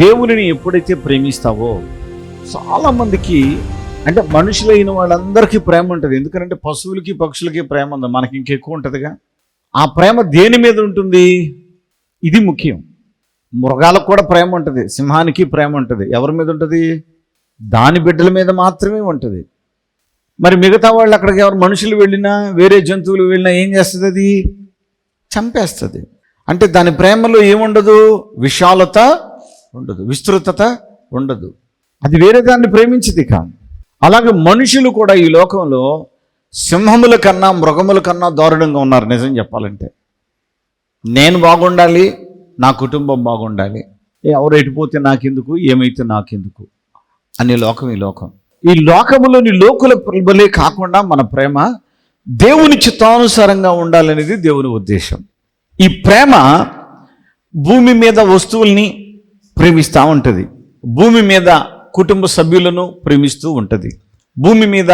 దేవునిని ఎప్పుడైతే ప్రేమిస్తావో చాలామందికి అంటే మనుషులైన వాళ్ళందరికీ ప్రేమ ఉంటుంది. ఎందుకంటే పశువులకి పక్షులకి ప్రేమ ఉంది. మనకి ఇంకెక్కువ ఉంటుందిగా. ఆ ప్రేమ దేని మీద ఉంటుంది? ఇది ముఖ్యం. మృగాలకు కూడా ప్రేమ ఉంటుంది. సింహానికి ప్రేమ ఉంటుంది. ఎవరి మీద ఉంటుంది? దాని బిడ్డల మీద మాత్రమే ఉంటుంది. మరి మిగతా వాళ్ళు అక్కడికి ఎవరు మనుషులు వెళ్ళినా వేరే జంతువులు వెళ్ళినా ఏం చేస్తుంది అది? చంపేస్తుంది. అంటే దాని ప్రేమలో ఏముండదు? విశాలత ఉండదు. విస్తృతత ఉండదు. అది వేరే దాన్ని ప్రేమించింది కాదు. అలాగే మనుషులు కూడా ఈ లోకంలో సింహముల కన్నా మృగముల కన్నా దారుణంగా ఉన్నారు నిజం చెప్పాలంటే. నేను బాగుండాలి నా కుటుంబం బాగుండాలి. ఎవరు ఎటుపోతే నాకెందుకు ఏమైతే నాకెందుకు అనే లోకం ఈ లోకం. ఈ లోకములోని లోకుల బలే కాకుండా మన ప్రేమ దేవుని చిత్తానుసారంగా ఉండాలనేది దేవుని ఉద్దేశం. ఈ ప్రేమ భూమి మీద వస్తువుల్ని ప్రేమిస్తూ ఉంటుంది. భూమి మీద కుటుంబ సభ్యులను ప్రేమిస్తూ ఉంటుంది. భూమి మీద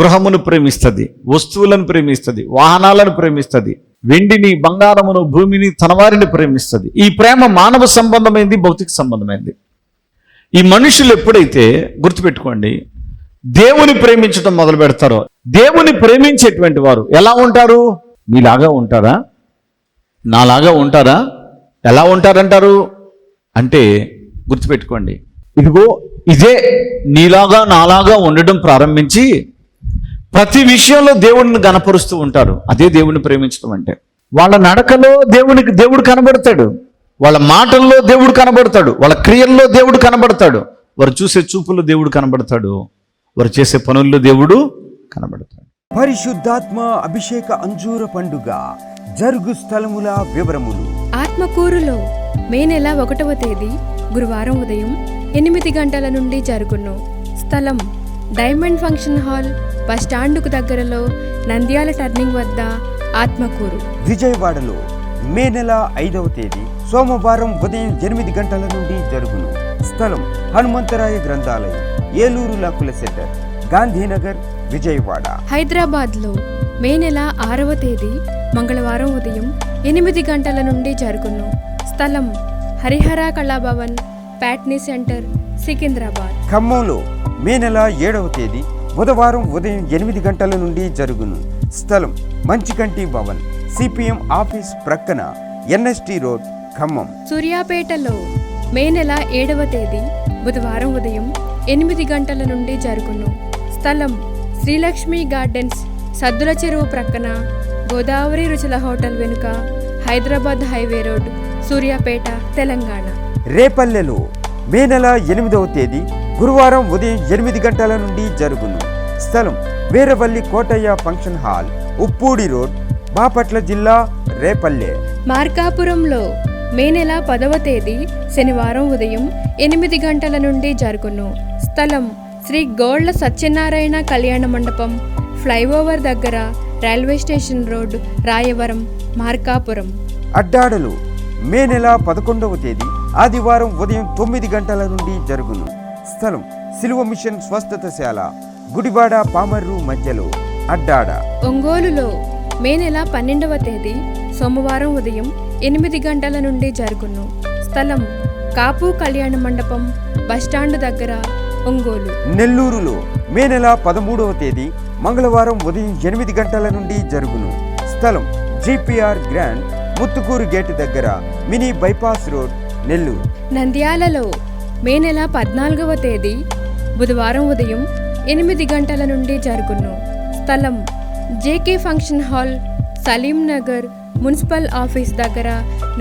గృహమును ప్రేమిస్తుంది. వస్తువులను ప్రేమిస్తుంది. వాహనాలను ప్రేమిస్తుంది. వెండిని బంగారమును భూమిని తనవారిని ప్రేమిస్తుంది. ఈ ప్రేమ మానవ సంబంధమైంది భౌతిక సంబంధమైంది. ఈ మనుషులు ఎప్పుడైతే గుర్తుపెట్టుకోండి దేవుని ప్రేమించడం మొదలు పెడతారో దేవుని ప్రేమించేటువంటి వారు ఎలా ఉంటారు? మీలాగా ఉంటారా? నాలాగా ఉంటారా? ఎలా ఉంటారంటారు? అంటే గుర్తుపెట్టుకోండి. ఇదిగో ఇదే నీలాగా నాలాగా ఉండడం ప్రారంభించి ప్రతి విషయంలో దేవుడిని గనపరుస్తూ ఉంటారు. అదే దేవుని ప్రేమించడం అంటే. వాళ్ళ నడకలో దేవునికి దేవుడు కనబడతాడు. వాళ్ళ మాటల్లో దేవుడు కనబడతాడు. వాళ్ళ క్రియల్లో దేవుడు కనబడతాడు. వారు చూసే చూపుల్లో దేవుడు కనబడతాడు. వారు చేసే పనుల్లో దేవుడు కనబడతాడు. పరిశుద్ధాత్మ అభిషేక అంజూర పండుగ జరుగు స్థలముల వివరములు. ఆత్మకూరులో మే నెల ఒకటవ తేదీ గురువారం ఉదయం ఎనిమిది గంటల నుండి జరుగును. స్థలం డైమండ్ ఫంక్షన్ హాల్ బస్ స్టాండుకు దగ్గరలో నంద్యాల టర్నింగ్ వద్ద ఆత్మకూరు. విజయవాడలో మే నెల ఐదవ తేదీ సోమవారం ఉదయం ఎనిమిది గంటల నుండి జరుగును. స్థలం హనుమంతరాయ గ్రంథాలయం ఏలూరు లాకుల సెంటర్ గాంధీనగర్ విజయవాడ. హైదరాబాద్లో మే నెల ఆరవ తేదీ మంగళవారం ఉదయం ఎనిమిది గంటల నుండి జరుగును. స్థలం హరిహర కళాభవన్ ప్యాట్నీ సెంటర్ సికింద్రాబాద్. ఖమ్మంలో మే నెల ఏడవ తేదీ బుధవారం ఉదయం ఎనిమిది గంటల నుండి జరుగును. స్థలం మంచికంటి భవన్ సిపిఎం ఆఫీస్ ప్రక్కన ఎన్ఎస్టి రోడ్ ఖమ్మం. సూర్యాపేటలో మే నెల ఏడవ తేదీ బుధవారం ఉదయం ఎనిమిది గంటల నుండి జరుగును. స్థలం శ్రీలక్ష్మి గార్డెన్స్ సద్దుల చెరువు ప్రక్కన గోదావరి రుచుల హోటల్ వెనుక హైదరాబాద్ హైవే రోడ్. సూర్యాపేట తెలంగాణ. రేపల్లెలో మే నెల ఎనిమిదవ తేదీ గురువారం ఉదయం ఎనిమిది గంటల నుండి జరుగును. స్థలం Veeravalli Kotaiah function hall Uppudi road Bapatla జిల్లా రేపల్లె. మార్కాపురంలో మే నెల పదవ తేదీ శనివారం ఉదయం ఎనిమిది గంటల నుండి జరుగును. స్థలం శ్రీ గోళ్ళ సత్యనారాయణ కళ్యాణ మండపం ఫ్లైఓవర్ దగ్గర railway station road Rayavaram Markapuram. అడ్డాడలు May నెల పదకొండవ తేదీ ఆదివారం ఉదయం తొమ్మిది గంటల నుండి జరుగును. స్థలం సిలువ మిషన్ స్వస్థతశాల గుడివాడ పామర్రు మధ్యలో అడ్డాడ. ఒంగోలులో మే నెల పన్నెండవ తేదీ సోమవారం ఉదయం ఎనిమిది గంటల నుండి జరుగును. స్థలం కాపు కళ్యాణ మండపం బస్టాండ్ దగ్గర ఒంగోలు. నెల్లూరులో మే నెల పదమూడవ తేదీ మంగళవారం ఉదయం ఎనిమిది గంటల నుండి జరుగును. స్థలం జిపిఆర్ గ్రాండ్ ముత్తుకూరు గేట్ దగ్గర మినీ బైపాస్ రోడ్ నెల్లూరు. నంద్యాలలో మే నెల పద్నాలుగవ తేదీ బుధవారం ఉదయం ఎనిమిది గంటల నుండి జరుగును. స్థలం JK function hall Saleem Nagar municipal office దగ్గర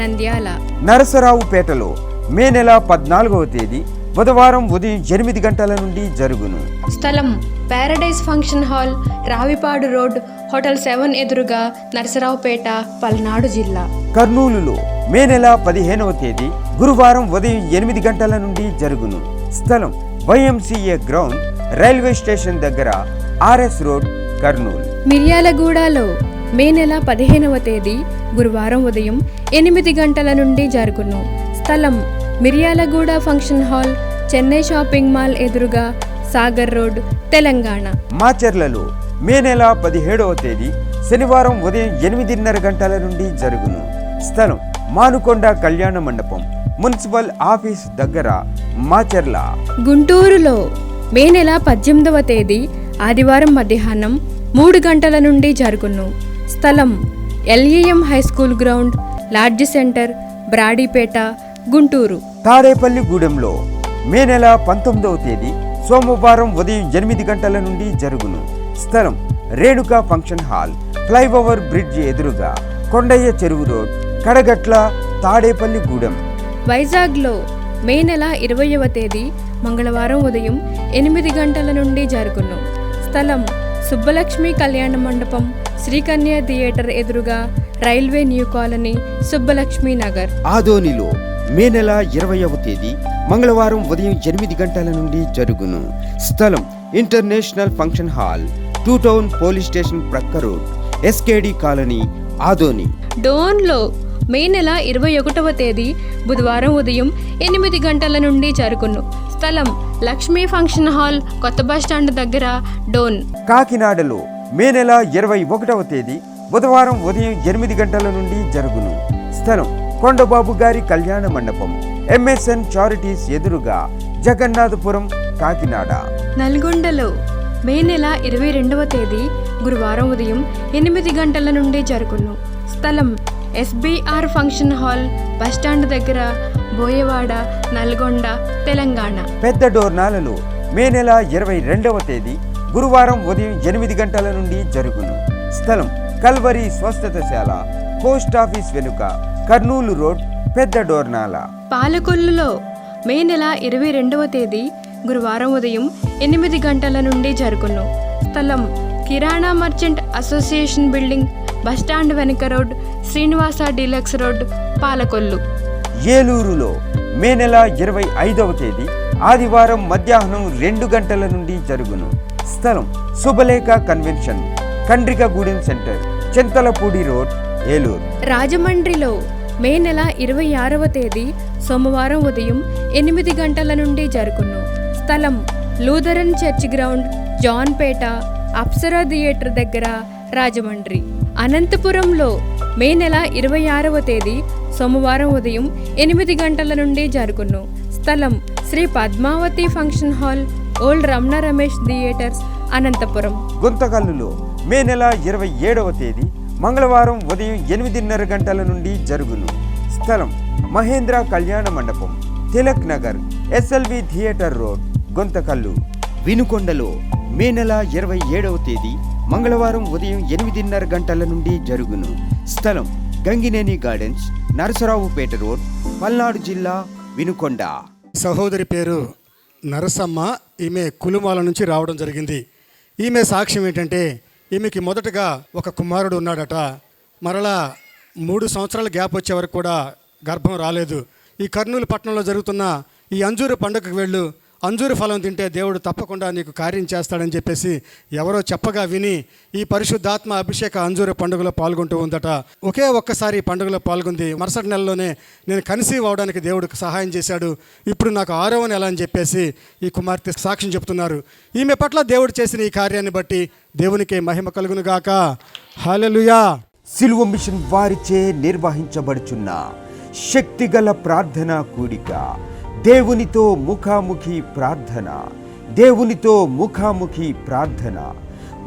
నంద్యాల. నరసరావుపేటలో మే నెల పద్నాలుగవ తేదీ బుధవారం ఉదయం ఎనిమిది గంటల నుండి జరుగును. స్థలం paradise function hall Ravipadu road hotel seven ఎదురుగా నరసరావుపేట పల్నాడు జిల్లా. కర్నూలులో మే నెల పదిహేనవ తేదీ గురువారం ఉదయం ఎనిమిది గంటల నుండి జరుగును. స్థలం వైఎంసీఏ గ్రౌండ్ రైల్వే స్టేషన్ దగ్గర ఆర్ఎస్ రోడ్ కర్నూలు. మిర్యాలగూడలో మే నెల పదిహేనవ తేదీ గురువారం ఉదయం ఎనిమిది గంటల నుండి జరుగును. స్థలం Miryalaguda function hall Chennai shopping mall ఎదురుగా సాగర్ రోడ్ తెలంగాణ. మాచర్లలో మే నెల పదిహేడవ తేదీ శనివారం ఉదయం ఎనిమిదిన్నర గంటల నుండి జరుగును. స్థలం మానుకొండ కళ్యాణ మండపం మున్సిపల్ ఆఫీస్ దగ్గర మాచర్ల గుంటూరులో మే నెల పద్దెనిమిదవ తేదీ ఆదివారం మధ్యాహ్నం మూడు గంటల నుండి జరుగును. స్థలం LEM high school ground lodge centre Brodipet Guntur. తాడేపల్లిగూడెంలో May నెల పంతొమ్మిదవ తేదీ సోమవారం ఉదయం ఎనిమిది గంటల నుండి జరుగును. స్థలం Renuka function hall flyover bridge ఎదురుగా కొండయ్య చెరువు రోడ్ కడగట్ల తాడేపల్లిగూడెం వైజాగ్లో మే నెల ఇరవయవ తేదీ మంగళవారం ఉదయం ఎనిమిది గంటల నుండి జరుగును. స్థలం సుబ్బలక్ష్మి కళ్యాణ మండపం శ్రీకన్య థియేటర్ ఎదురుగా railway new colony Subbalakshmi Nagar ఆదోనిలో మే నెల ఇరవైవ తేదీ మంగళవారం ఉదయం ఎనిమిది గంటల నుండి జరుగును. స్థలం international function hall two town police station ప్రక్క రోడ్ ఎస్కేడి కాలనీ ఆదోని. డోన్లో మే నెల ఇరవై ఒకటవ తేదీ బుధవారం ఉదయం ఎనిమిది గంటల నుండి జరుగును. స్థలం లక్ష్మీ ఫంక్షన్ హాల్ కొత్త బస్టాండ్ దగ్గర డోన్. కాకినాడలో మే నెల ఇరవై ఒకటవ తేదీ బుధవారం ఉదయం ఎనిమిది గంటల నుండి జరుగును. స్థలం కొండబాబు గారి కళ్యాణ మండపం ఎంఎస్ఎన్ చారిటీస్ ఎదురుగా జగన్నాథపురం కాకినాడ. నల్గొండలో మే నెల ఇరవై రెండవ తేదీ గురువారం ఉదయం ఎనిమిది గంటల నుండి జరుగును. స్థలం ఎస్బీఆర్ ఫంక్షన్ హాల్ బస్టాండ్ దగ్గర బోయవాడ నల్గొండ తెలంగాణ. పెద్ద డోర్నాలలో మే నెల ఇరవై రెండవ తేదీ గురువారం ఉదయం ఎనిమిది గంటల నుండి జరుగును. స్థలం కల్వరి స్వస్థతశాల పోస్ట్ ఆఫీస్ వెనుక కర్నూలు రోడ్ పెద్ద డోర్నాల. పాలకొల్లులో మే నెల ఇరవై రెండవ తేదీ గురువారం ఉదయం ఎనిమిది గంటల నుండి జరుగును. స్థలం కిరాణా merchant association building bus stand వెనుక road Srinivasa deluxe road Palakollu. ఏలూరులో మే నెల ఇరవై ఐదవ తేదీ ఆదివారం మధ్యాహ్నం రెండు గంటల నుండి జరుగును. స్థలం Shubhalekha convention Kandrikagudem centre Chintalapudi road Eluru. రాజమండ్రిలో మే నెల ఇరవై ఆరవ తేదీ సోమవారం ఉదయం ఎనిమిది గంటల నుండి జరుగును. స్థలం Lutheran church ground Janpeta Apsara theatre దగ్గర రాజమండ్రి. అనంతపురంలో మే నెల ఇరవై ఆరవ తేదీ సోమవారం ఉదయం ఎనిమిది గంటల నుండి జరుగును. స్థలం Sri Padmavathi function hall old Ramana Ramesh theatres Anantapur. గుంతకల్లులో May నెల ఇరవై ఏడవ తేదీ మంగళవారం ఉదయం ఎనిమిదిన్నర గంటల నుండి జరుగును. స్థలం మహేంద్ర కళ్యాణ మండపం Tilak Nagar SLV theatre road Guntakal. వినుకొండలో May నెల ఇరవై ఏడవ తేదీ మంగళవారం ఉదయం ఎనిమిదిన్నర గంటల నుండి జరుగును. స్థలం గంగినేని గార్డెన్స్ నరసరావుపేట రోడ్ పల్నాడు జిల్లా వినుకొండ. సహోదరి పేరు నరసమ్మ. ఈమె కులుమాల నుంచి రావడం జరిగింది. ఈమె సాక్ష్యం ఏంటంటే ఈమెకి మొదటగా ఒక కుమారుడు ఉన్నాడట. మరలా మూడు సంవత్సరాల గ్యాప్ వచ్చే వరకు కూడా గర్భం రాలేదు. ఈ కర్నూలు పట్టణంలో జరుగుతున్న ఈ అంజూరు పండుగకు వెళ్ళు. అంజూరు ఫలం తింటే దేవుడు తప్పకుండా నీకు కార్యం చేస్తాడని చెప్పేసి ఎవరో చెప్పగా విని ఈ పరిశుద్ధాత్మ అభిషేక అంజూరు పండుగలో పాల్గొంటూ ఉందట. ఒకే ఒక్కసారి ఈ పండుగలో పాల్గొంది. మరుసటి నెలలోనే నేను కన్సీవ్ అవడానికి దేవుడికి సహాయం చేశాడు. ఇప్పుడు నాకు ఆరవ నెల అని చెప్పేసి ఈ కుమార్తె సాక్ష్యం చెప్తున్నారు. ఈమె పట్ల దేవుడు చేసిన ఈ కార్యాన్ని బట్టి దేవునికి మహిమ కలుగునుగాక. హలలుయా సిలువ మిషన్ వారిచే నిర్వహించబడుచున్న శక్తిగల ప్రార్థన కూడిక. దేవునితో ముఖాముఖి ప్రార్థన. దేవునితో ముఖాముఖి ప్రార్థన.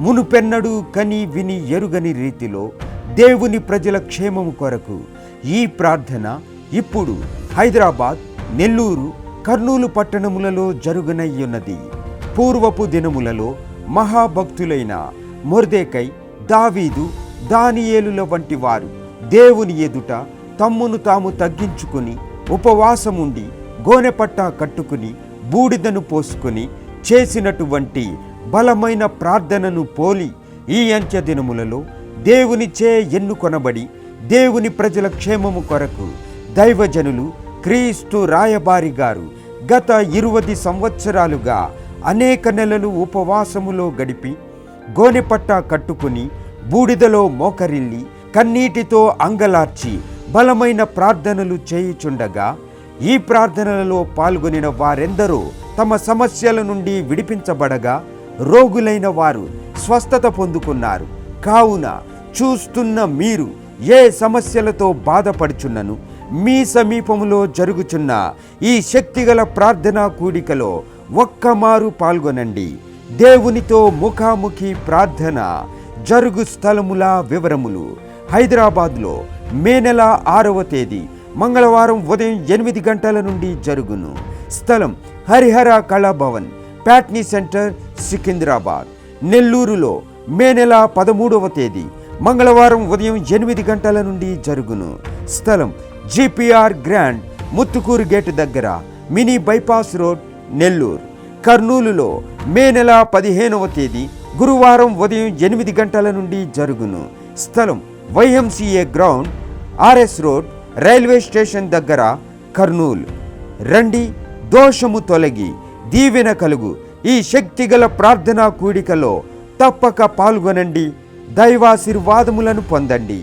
మునుపెన్నడు కని విని ఎరుగని రీతిలో దేవుని ప్రజల క్షేమము కొరకు ఈ ప్రార్థన ఇప్పుడు హైదరాబాద్ నెల్లూరు కర్నూలు పట్టణములలో జరుగునయ్యున్నది. పూర్వపు దినములలో మహాభక్తులైన మొర్దేకై దావీదు దానియేలుల వంటి వారు దేవుని ఎదుట తమ్మును తాము తగ్గించుకుని ఉపవాసముండి గోనెపట్టా కట్టుకుని బూడిదను పోసుకుని చేసినటువంటి బలమైన ప్రార్థనను పోలి ఈ అంత్య దినములలో దేవునిచే ఎన్నుకొనబడి దేవుని ప్రజల క్షేమము కొరకు దైవజనులు క్రీస్తు రాయబారి గారు గత ఇరువది సంవత్సరాలుగా అనేక నెలలు ఉపవాసములో గడిపి గోనెపట్ట కట్టుకుని బూడిదలో మోకరిల్లి కన్నీటితో అంగలార్చి బలమైన ప్రార్థనలు చేయుచుండగా ఈ ప్రార్థనలలో పాల్గొనిన వారెందరో తమ సమస్యల నుండి విడిపించబడగా రోగులైన వారు స్వస్థత పొందుకున్నారు. కావున చూస్తున్న మీరు ఏ సమస్యలతో బాధపడుచున్నను మీ సమీపంలో జరుగుచున్న ఈ శక్తిగల ప్రార్థనా కూడికలో ఒక్కమారు పాల్గొనండి. దేవునితో ముఖాముఖి ప్రార్థన. జరుగు స్థలముల వివరములు. హైదరాబాద్లో మే నెల ఆరవ తేదీ మంగళవారం ఉదయం ఎనిమిది గంటల నుండి జరుగును. స్థలం హరిహర కళాభవన్ ప్యాట్నీ సెంటర్ సికింద్రాబాద్. నెల్లూరులో మే నెల పదమూడవ తేదీ మంగళవారం ఉదయం ఎనిమిది గంటల నుండి జరుగును. స్థలం జిపిఆర్ గ్రాండ్ ముత్తుకూరు గేటు దగ్గర మినీ బైపాస్ రోడ్ నెల్లూరు కర్నూలులో మే నెల పదిహేనవ తేదీ గురువారం ఉదయం ఎనిమిది గంటల నుండి జరుగును. స్థలం YMCA ground RS road railway station దగ్గర కర్నూలు. రండి దోషము తొలగి దీవెన కలుగు. ఈ శక్తిగల ప్రార్థనా కూడికలో తప్పక పాల్గొనండి. దైవాశీర్వాదములను పొందండి.